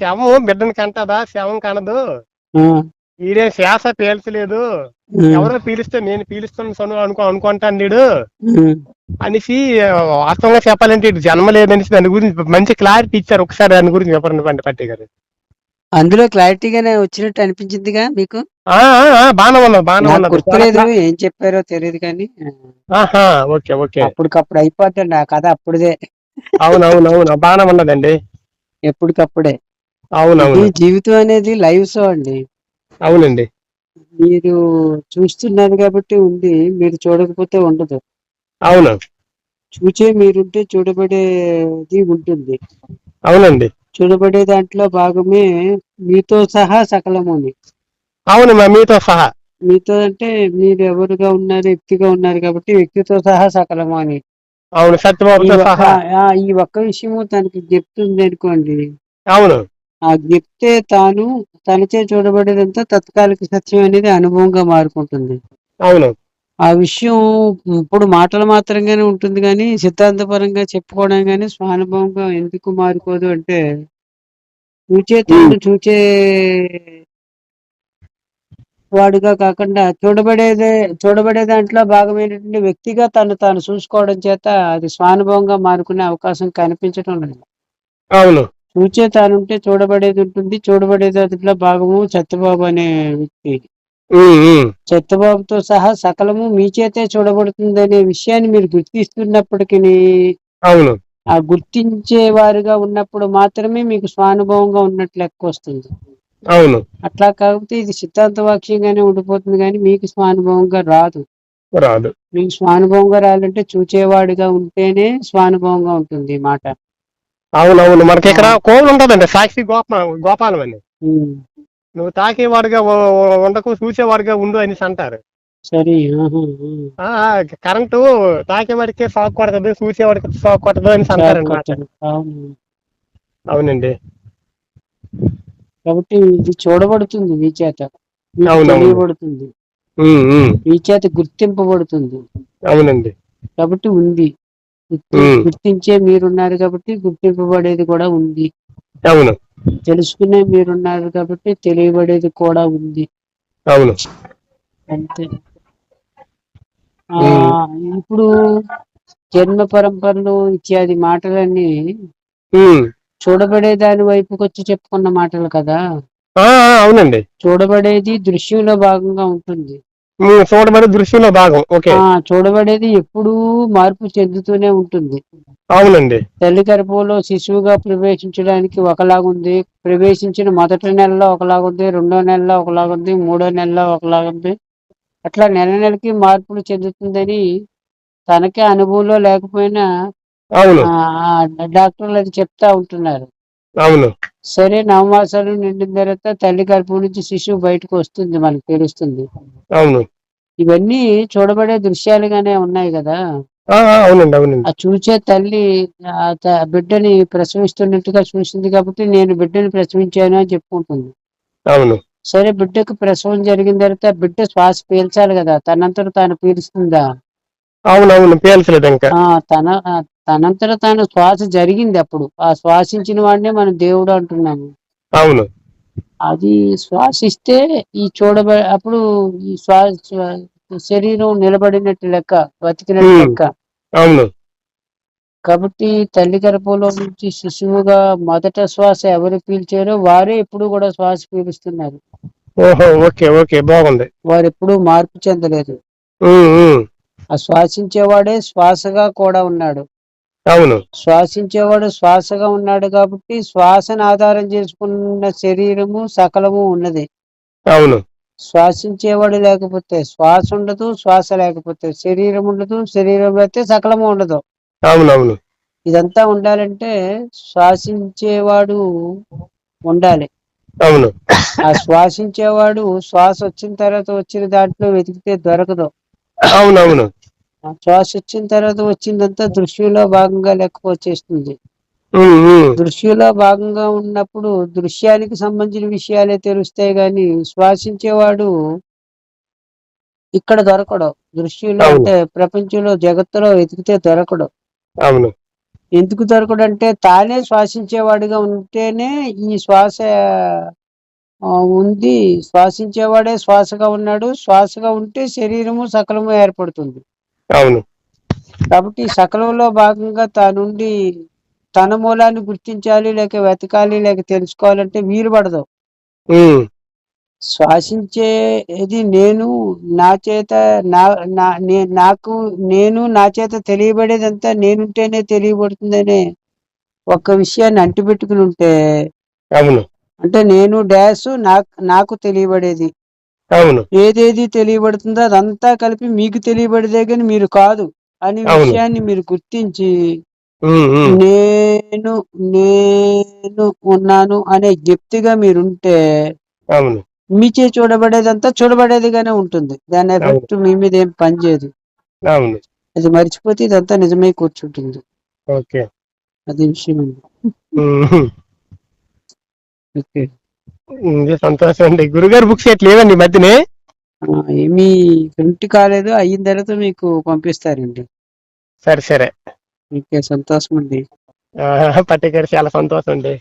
శవం బిడ్డని కంటదా? శవం కనదు. ఈడే శ్వాస పీల్చలేదు. ఎవరో పీలిస్తే నేను పీలుస్తాను సను అనుకో అనుకుంటాను నీడు. అనేసి వాస్తవంగా చెప్పాలంటే ఇటు జన్మ లేదనేసి దాని గురించి మంచి క్లారిటీ ఇచ్చారు ఒకసారి దాని గురించి చెప్పండి పండి పట్టి గారు. అందులో క్లారిటీగానే వచ్చినట్టు అనిపించిందిగా మీకు? ఆ, ఆ, ఆ, బాగానే ఉన్నది బాగానే గుర్తులేదు ఏం చెప్పారో తెలియదు కానీ. ఆహా ఓకే ఓకే. అప్పటికప్పుడు అయిపోద్దండి ఆ కథ అప్పుడుదే. అవును అవును అవును బాగానే ఉన్నదండి. ఎప్పటికప్పుడే. అవును ఈ అవును జీవితం అనేది లైవ్ షో అండి. అవునండి. మీరు చూస్తున్నారు కాబట్టి ఉంది మీరు చూడకపోతే ఉండదు. అవును. చూచే మీరుంటే చూడబడేది ఉంటుంది. అవునండి. చూడబడే దాంట్లో భాగమే మీతో సహా సకలముని అవును మా మీతో సహా. మీతో అంటే మీరు ఎవరుగా ఉన్నారు వ్యక్తిగా ఉన్నారు కాబట్టి వ్యక్తితో సహా సకలము అని. అవును సత్యబాబుతో సహా. ఆ, ఈ ఒక్క విషయము తనకి చెప్తుంది అనుకోండి అవును. ఆ చెప్తే తాను తనచే చూడబడేదంతా తత్కాలిక సత్యం అనేది అనుభవంగా మారుకుంటుంది. అవును ఆ విషయం ఇప్పుడు మాటలు మాత్రంగానే ఉంటుంది కానీ సిద్ధాంతపరంగా చెప్పుకోవడం కానీ స్వానుభవంగా ఎందుకు మారిపోదు అంటే చూచే తాను చూచే వాడుగా కాకుండా చూడబడేదే చూడబడే దాంట్లో భాగమైనటువంటి వ్యక్తిగా తను తాను చూసుకోవడం చేత అది స్వానుభవంగా మారుకునే అవకాశం కనిపించడం లేదు. అవును. చూచే తానుంటే చూడబడేది ఉంటుంది చూడబడేది దాంట్లో భాగము సత్యబాబు అనే వ్యక్తి. సత్యబాబుతో సహా సకలము మీ చేతే చూడబడుతుంది అనే విషయాన్ని మీరు గుర్తిస్తున్నప్పటికీ అవును. ఆ గుర్తించే వారుగా ఉన్నప్పుడు మాత్రమే మీకు స్వానుభవంగా ఉన్నట్లు లెక్క వస్తుంది. అవును. అట్లా కాకపోతే ఇది సిద్ధాంత వాక్యంగానే ఉండిపోతుంది కానీ మీకు స్వానుభవంగా రాదు. రాదు. మీకు స్వానుభవంగా రావాలంటే చూచేవాడిగా ఉంటేనే స్వానుభవంగా ఉంటుంది మాట. అవును అవును మనకి ఇక్కడ కోళ్ళు ఉంటదండి సాక్షి గోప గోపాలం అని నువ్వు తాకేవాడుగా ఉండకు చూసేవాడుగా ఉండు అనేసి అంటారు సరే కరెంటు తాకేవాడికే షాక్ కొడుతుంది చూసేవాడికి షాక్ కొట్టదు. కొట్టను. అవును అవునండి కాబట్టి ఇది చూడబడుతుంది మీ చేత అవునవును. తెలియబడుతుంది. మీ చేత గుర్తింపబడుతుంది అవునండి కాబట్టి ఉంది. గుర్తించే మీరున్నారు కాబట్టి గుర్తింపబడేది కూడా ఉంది. అవును. తెలుసుకునే మీరున్నారు కాబట్టి తెలియబడేది కూడా ఉంది. అవును. అంతే. ఆ ఇప్పుడు జన్మ పరంపరలు ఇత్యాది మాటలన్నీ. చూడబడే దాని వైపుకి వచ్చి చెప్పుకున్న మాటలు కదా? అవునండి. చూడబడేది దృశ్యంలో భాగంగా ఉంటుంది. చూడబడి దృశ్యంలో భాగం. ఓకే. చూడబడేది ఎప్పుడూ మార్పు చెందుతూనే ఉంటుంది. అవునండి. తల్లి గర్భంలో శిశువుగా ప్రవేశించడానికి ఒకలాగుంది ప్రవేశించిన మొదటి నెలలో ఒకలాగుంది రెండో నెలలో ఒకలాగుంది మూడో నెలలో ఒకలాగుంది. అట్లా నెల నెలకి మార్పులు చెందుతుందని తనకే అనుభవంలో లేకపోయినా డాక్టర్లు అది చెప్తా ఉంటున్నారు. అవును. సరే నవమాసాలు నిండిన తర్వాత తల్లి గర్భం నుంచి శిశువు బయటకు వస్తుంది మనకు తెలుస్తుంది. అవును. ఇవన్నీ చూడబడే దృశ్యాలుగానే ఉన్నాయి కదా? అవునండి అవునండి. ఆ చూసే తల్లి ఆ బిడ్డని ప్రసవిస్తున్నట్టుగా చూసింది కాబట్టి నేను బిడ్డని ప్రసవించాను అని చెప్పుకుంటుంది. అవును. సరే బిడ్డకు ప్రసవం జరిగిన తర్వాత బిడ్డ శ్వాస పీల్చాలి కదా? తనంతట తాను పీలుస్తుందా? అవును అవును పేల్చలేదు ఇంకా ఆ తన తనంతట తాను శ్వాస జరిగింది అప్పుడు. ఆ శ్వాసించిన వాడినే మనం దేవుడు అంటున్నాము. అవును. అది శ్వాసిస్తే ఈ చూడబ అప్పుడు ఈ శ్వాస శరీరం నిలబడినట్టు లెక్క బతికినట్టు. లెక్క. అవును. కాబట్టి తల్లి గర్భంలో నుంచి శిశువుగా మొదట శ్వాస ఎవరు పీల్చారో వారే ఎప్పుడు కూడా శ్వాస పీలుస్తున్నారు. ఓహో ఓకే ఓకే బాగుంది. వారు ఎప్పుడూ మార్పు చెందలేదు. ఆ శ్వాసించేవాడే శ్వాసగా కూడా ఉన్నాడు. అవును. శ్వాసించేవాడు శ్వాసగా ఉన్నాడు కాబట్టి శ్వాసను ఆధారం చేసుకున్న శరీరము సకలము ఉన్నది. అవును. శ్వాసించేవాడు లేకపోతే శ్వాస ఉండదు శ్వాస లేకపోతే శరీరం ఉండదు శరీరం లేకపోతే సకలము ఉండదు. అవును అవును ఇదంతా ఉండాలంటే శ్వాసించేవాడు ఉండాలి. అవును. ఆ శ్వాసించేవాడు శ్వాస వచ్చిన తర్వాత వచ్చిన దాంట్లో వెతికితే దొరకదు. అవును అవును ఆ శ్వాస వచ్చిన తర్వాత వచ్చిందంతా దృశ్యంలో భాగంగా లెక్క వచ్చేస్తుంది. దృశ్యంలో భాగంగా ఉన్నప్పుడు దృశ్యానికి సంబంధించిన విషయాలే తెలుస్తాయి గాని శ్వాసించేవాడు ఇక్కడ దొరకడు. దృశ్యంలో. అంటే ప్రపంచంలో జగత్తులో వెతికితే దొరకడు. అవును. ఎందుకు దొరకడు అంటే తానే శ్వాసించేవాడిగా ఉంటేనే ఈ శ్వాస ఉంది. శ్వాసించేవాడే శ్వాసగా ఉన్నాడు. శ్వాసగా ఉంటే శరీరము సకలము ఏర్పడుతుంది. అవును. కాబట్టి సకలంలో భాగంగా తానుండి తన మూలాన్ని గుర్తించాలి లేక వెతకాలి లేక తెలుసుకోవాలంటే వీలు పడదు. శ్వాసించేది నేను నా చేత నా నాకు నేను నా చేత తెలియబడేదంతా నేనుంటేనే తెలియబడుతుందనే ఒక్క విషయాన్ని అంటిపెట్టుకుని ఉంటే అవును. అంటే నేను డాష్ నాకు నాకు తెలియబడేది. అవును. ఏదేది తెలియబడుతుందో అదంతా కలిపి మీకు తెలియబడేదే కానీ మీరు కాదు అనే అవును. విషయాన్ని మీరు గుర్తించి ఉమ్, ఉమ్, నేను నేను ఉన్నాను అనే జ్ఞప్తిగా మీరుంటే అవును. మీచే చూడబడేదంతా చూడబడేదిగానే ఉంటుంది. దాని ఎఫెక్ట్ మీ మీద ఏం పనిచేయదు అవును. అది మర్చిపోతే ఇదంతా నిజమై కూర్చుంటుంది. ఓకే. అది విషయం అండి. Um, okay. సంతోషం అండి. గురుగారు బుక్స్ ఎట్లా లేవండి మధ్యనే? ఏమీ ప్రింట్ కాలేదు. అయిన తర్వాత మీకు పంపిస్తారండి. సరే సరే. ఓకే సంతోషం అండి పట్టేగారు చాలా సంతోషం అండి.